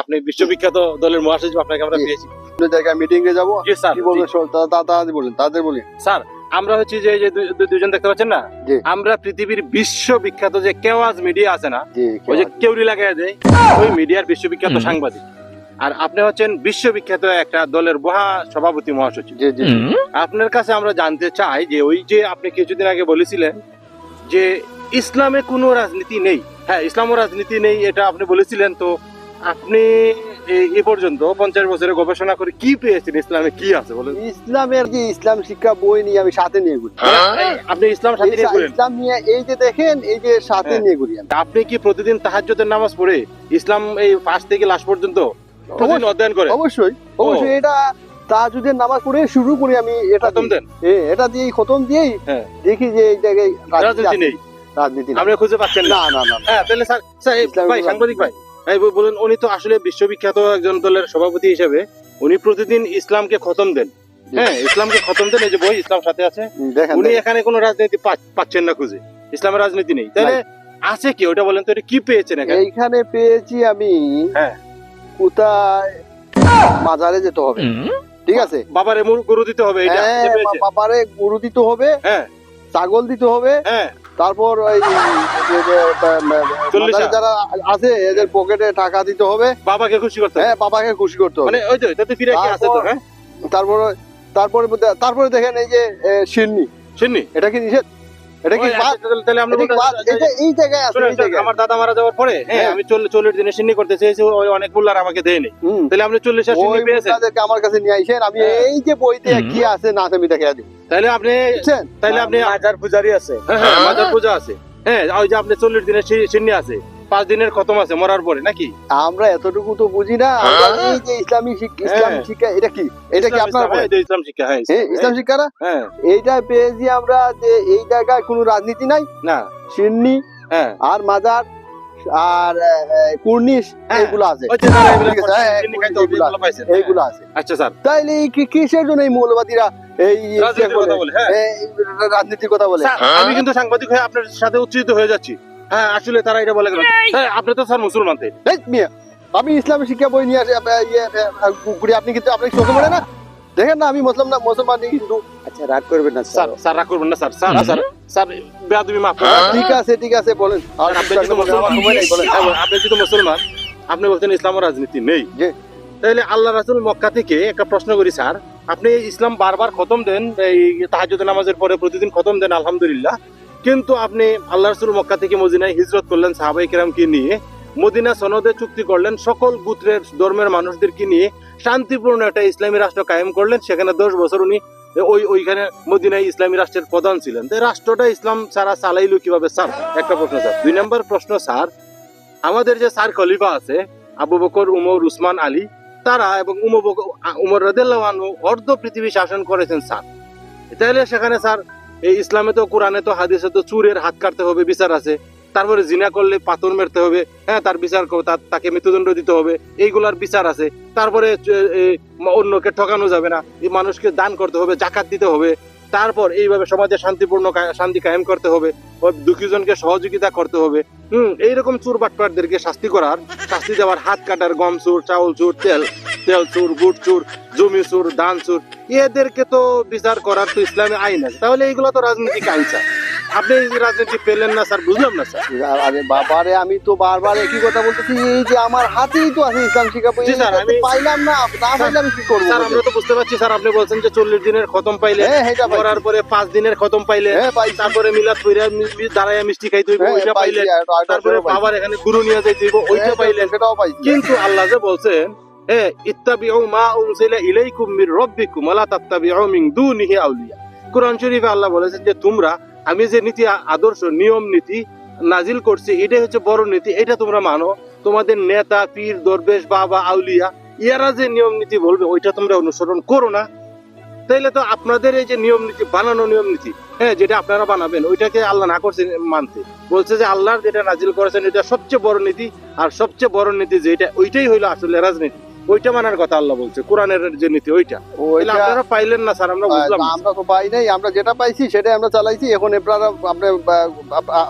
আপনি বিশ্ববিখ্যাত দলের মহাসচিব আপনাকে আমরা পেয়েছি। জায়গায় মিটিং এ যাব। কি বলবেন তাড়াতাড়ি বলেন তাদের বলেন। স্যার আমরা হচ্ছে যে দুজন দেখতে পাচ্ছেন না? আমরা পৃথিবীর বিশ্ববিখ্যাত যে কেওয়াজ মিডিয়া আছে না ওই যে কেউরি লাগাই দেয় ওই মিডিয়ার বিশ্ববিখ্যাত সাংবাদিক। আর আপনি হচ্ছেন বিশ্ববিখ্যাত একটা দলের মহা সভাপতি মহাসচিব। জি জি আপনার কাছে আমরা জানতে চাই যে ওই যে আপনি কিছুদিন আগে বলেছিলেন যে ইসলামে কোনো রাজনীতি নেই। হ্যাঁ ইসলামও রাজনীতি নেই এটা আপনি বলেছিলেন তো আপনি এ- পর্যন্ত পঞ্চাশ বছরের গবেষণা করে কি পেয়েছেন? ইসলামে কি আছে বলেন? ইসলামের যে ইসলাম শিক্ষা বই নিয়ে আমি সাথে নিয়ে ঘুরি। আপনি ইসলাম সাথে নিয়ে ঘুরেন। ইসলাম নিয়ে এই যে দেখেন এই যে সাথে হ্যাঁ। নিয়ে ঘুরি আপনি কি প্রতিদিন তাহাজ্জুদের নামাজ পড়ে ইসলাম এই ফার্স্ট থেকে লাস্ট পর্যন্ত প্রতিদিন অধ্যয়ন করেন? অবশ্যই অবশ্যই এটা তাজুদের নামাজ পড়ে শুরু করি আমি এটা খতম দিয়ে। দেন? এটা দিয়ে খতম দিয়েই হ্যাঁ। দেখি যে এই জায়গায় রাজনীতি রাজনীতি নেই। রাজনীতি আপনি খুঁজে পাচ্ছেন না? না না হ্যাঁ তাহলে স্যার স্যার ভাই সাংবাদিক ভাই বলুন উনি তো আসলে বিশ্ববিখ্যাত একজন দলের সভাপতি হিসেবে উনি প্রতিদিন ইসলামকে খতম দেন। হ্যাঁ ইসলামকে খতম দেন এই যে বই ইসলাম সাথে আছে। উনি এখানে কোনো রাজনীতি পাচ্ছেন না খুঁজে। ইসলামের রাজনীতি নেই। তাহলে আছে কি? ওটা বলেন তো এটা কি পেয়েছেন এখানে? এইখানে পেয়েছি আমি হ্যাঁ। কোথায়? মাজারে যেতে হবে। ঠিক আছে? বাবারে মুর- গরু দিতে হবে এটা হ্যাঁ, বাবারে গরু দিতে হবে। হ্যাঁ। ছাগল দিতে হবে। হ্যাঁ। তারপর ওই যারা আছে এদের পকেটে টাকা দিতে হবে। বাবাকে খুশি করতে হ্যাঁ বাবাকে খুশি করতে হবে। মানে ওই তো তাতে ফিরে আছে তো তারপর- হ্যাঁ? তারপরে তারপরে তারপরে দেখেন এই যে এ, সিন্নি। শুননি এটা কি নিষেধ? এটা কি? আচ্ছা, তাহলে- তাহলে আমরা এটা কি বলতে- বাদ? এটা এই জায়গায় আছে এই জায়গায়। আমার দাদা মারা যাওয়ার পরে হ্যাঁ হ্যাঁ। আমি চল্লিশ চল্লিশ দিনে সিন্নি করতে চেয়েছি অনেক আমাকে দেয়নি। তাহলে আপনি চল্লিশ এর সিন্নি পেয়েছেন? মুদ্রাদেরকে আমার কাছে নিয়ে আমি হ্যাঁ। এই যে বইতে কি আছে না আছে আমি দেখে দিই তাহলে আপনি তাহলে আপনি মাজার পূজারি আছে। মাজার পূজা আছে। হ্যাঁ ওই যে আপনি চল্লিশ দিনের চিন্নি সিন্নি আছে। পাঁচ দিনের খতম আছে মরার পরে নাকি? আমরা এতটুকু তো বুঝি না এই যে ইসলামী ইসলাম হ্যাঁ। শিক্ষা এটা কি? এটা কি আপনার ইসলাম, হ্যাঁ, শিক্ষা হ্যাঁ হ্যাঁ, ইসলাম হ্যাঁ। এইটা পেয়েছি আমরা যে এই জায়গায় কোনো রাজনীতি নাই না। সিন্নি হ্যাঁ। আর মাজার আর কুর্নিশ হ্যাঁ। এইগুলো আছে। হ্যাঁ, এইগুলা- হ্যাঁ। আছে। আচ্ছা স্যার। তাইলে কিসের জন্য এই মৌলবাদীরা এই রাজনীতির কথা বলে হ্যাঁ। রাজনীতির কথা বলে। আমি কিন্তু সাংবাদিক হয়ে আপনার সাথে উচ্চিত হয়ে যাচ্ছি। হ্যাঁ আসলে তারা এটা বলে কেন হ্যাঁ, আপনি তো স্যার মুসলমান মিয়া, আমি ইসলামী শিক্ষা বই নিয়ে আসি ইয়ে, আপনি কিন্তু আপনি চোখে পড়ে না? দেখেন না আমি মুসলিম না মুসলমান কিন্তু আচ্ছা রাগ করবেন না স্যার। স্যার রাগ করবেন না স্যার। স্যার স্যার স্যার বেয়াদবি মাফ ঠিক আছে ঠিক আছে বলেন। আপনি যদি মুসলমান। হ্যাঁ, আপনি যদি মুসলমান আপনি বলছেন ইসলাম রাজনীতি নেই। জি। তাহলে আল্লাহ রাসুল মক্কা থেকে একটা প্রশ্ন করি স্যার। আপনি ইসলাম বারবার খতম দেন এই তাহাজ্জুদ নামাজের পরে প্রতিদিন খতম দেন আলহামদুলিল্লাহ। কিন্তু আপনি আল্লাহ রাসুল মক্কা থেকে মদিনায় হিজরত করলেন সাহাবাই কেরামকে নিয়ে। মদিনা সনদে চুক্তি করলেন, সকল গুত্রের ধর্মের মানুষদেরকে নিয়ে শান্তিপূর্ণ একটা ইসলামী রাষ্ট্র কায়েম করলেন। সেখানে দশ বছর উনি ওই, ওইখানে মদিনায় ইসলামী রাষ্ট্রের প্রধান ছিলেন। তো রাষ্ট্রটা ইসলাম ছাড়া চালাইলো কীভাবে? স্যার, একটা প্রশ্ন স্যার। দুই নম্বর প্রশ্ন, স্যার, আমাদের যে স্যার খলিফা আছে, আবু বকর, উমর, উসমান, আলী, তারা এবং উমর উমর অর্ধ পৃথিবী শাসন করেছেন, স্যার। তাহলে সেখানে, স্যার এই ইসলামে তো, কোরআনে তো, হাদিসে তো চুরের হাত কাটতে হবে, বিচার আছে। তারপরে জিনা করলে পাথর মেরতে হবে হ্যাঁ তার বিচার তাকে মৃত্যুদণ্ড দিতে হবে, এইগুলার বিচার আছে। তারপরে অন্যকে ঠকানো যাবে না এই মানুষকে দান করতে হবে, জাকাত দিতে হবে। তারপর এইভাবে সমাজে শান্তিপূর্ণ শান্তি কায়েম করতে হবে দুঃখীজনকে সহযোগিতা করতে হবে। হুম, এইরকম চুর বাটপাটদেরকে শাস্তি করার, শাস্তি দেওয়ার হাত কাটার গম চুর, চাউল চুর, তেল তেল চুর গুড় চুর জমি চুর ধান চুর এদেরকে তো বিচার করার তো ইসলামে আইন আছে। তাহলে এইগুলো তো রাজনৈতিক আইন স্যার। আপনি রাজনীতি পেলেন না স্যার বুঝলাম না স্যার। আরে বাবারে আমি তো বারবার একই কথা বলতেছি এই যে আমার হাতেই তো আছে ইসলাম বই স্যার, আমি- পাইলাম না না পাইলে আমি কি করব স্যার আমরা তো বুঝতে পারছি স্যার আপনি বলছেন যে চল্লিশ দিনের খতম পাইলে হ্যাঁ। করার পরে পাঁচ দিনের খতম পাইলে হ্যাঁ তারপরে মিলাদ মি- দাঁড়াইয়া মিষ্টি খাইতে হইব হ্যাঁ, ওইটা পাইলে তারপরে বাবার এখানে গুরু নিয়ে যাইতে হইব ওইটা হ্যাঁ, পাইলেন সেটাও পাইছি। কিন্তু আল্লাহ যে বলছেন আউলিয়া। কোরআন আল্লাহ বলেছেন যে, তোমরা, আমি যে নীতি, আদর্শ, নিয়ম নীতি নাজিল করছি, এটাই হচ্ছে বড় নীতি, এটা তোমরা মানো। তোমাদের নেতা, পীর, দরবেশ, বাবা, আউলিয়া, ইয়ারা যে নিয়ম নীতি বলবে, ওইটা তোমরা অনুসরণ করো না। তাইলে তো আপনাদের এই যে নিয়ম নীতি, বানানো নিয়ম নীতি হ্যাঁ যেটা আপনারা বানাবেন, ওইটাকে আল্লাহ না করছেন মানতে। বলছে যে আল্লাহর যেটা নাজিল করেছেন, এটা সবচেয়ে বড় নীতি, আর সবচেয়ে বড় নীতি যেটা, ওইটাই হইল আসলে রাজনীতি। ওইটা মানার কথা আল্লাহ বলছে কোরআনের যে নীতি ওইটা। আপনারা পাইলেন না স্যার আমরা বুঝলাম আমরা তো পাই নাই আমরা যেটা পাইছি সেটাই আমরা চালাইছি এখন আপনারা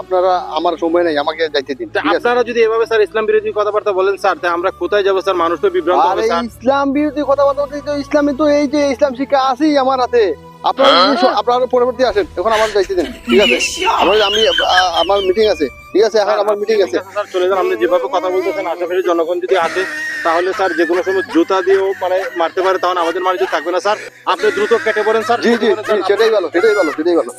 আপনারা আমার সময় নেই আমাকে যাইতে দিন আপনারা যদি এভাবে স্যার ইসলাম বিরোধী কথাবার্তা বলেন স্যার আমরা কোথায় যাব স্যার? মানুষ তো বিভ্রান্ত আর হবে স্যার। ইসলাম বিরোধী কথা বলতে বলতে তো ইসলামে তো এই যে ইসলাম শিক্ষা আছেই আমার হাতে। আপনারা আপনারা পরবর্তী আসেন এখন আমার যাইতে দিন ঠিক আছে? আমার আমি আমার মিটিং আছে। ঠিক আছে এখন আমার মিটিং আছে। স্যার চলে যান আপনি যেভাবে কথা বলতেছেন আশেপাশে জনগণ যদি আসে তাহলে স্যার যে কোনো সময় জুতা দিয়েও মানে মারতে পারে তখন আমাদের মানুষ থাকবে না স্যার। আপনি দ্রুত কেটে পড়েন স্যার। জি জি সেটাই ভালো সেটাই ভালো সেটাই ভালো।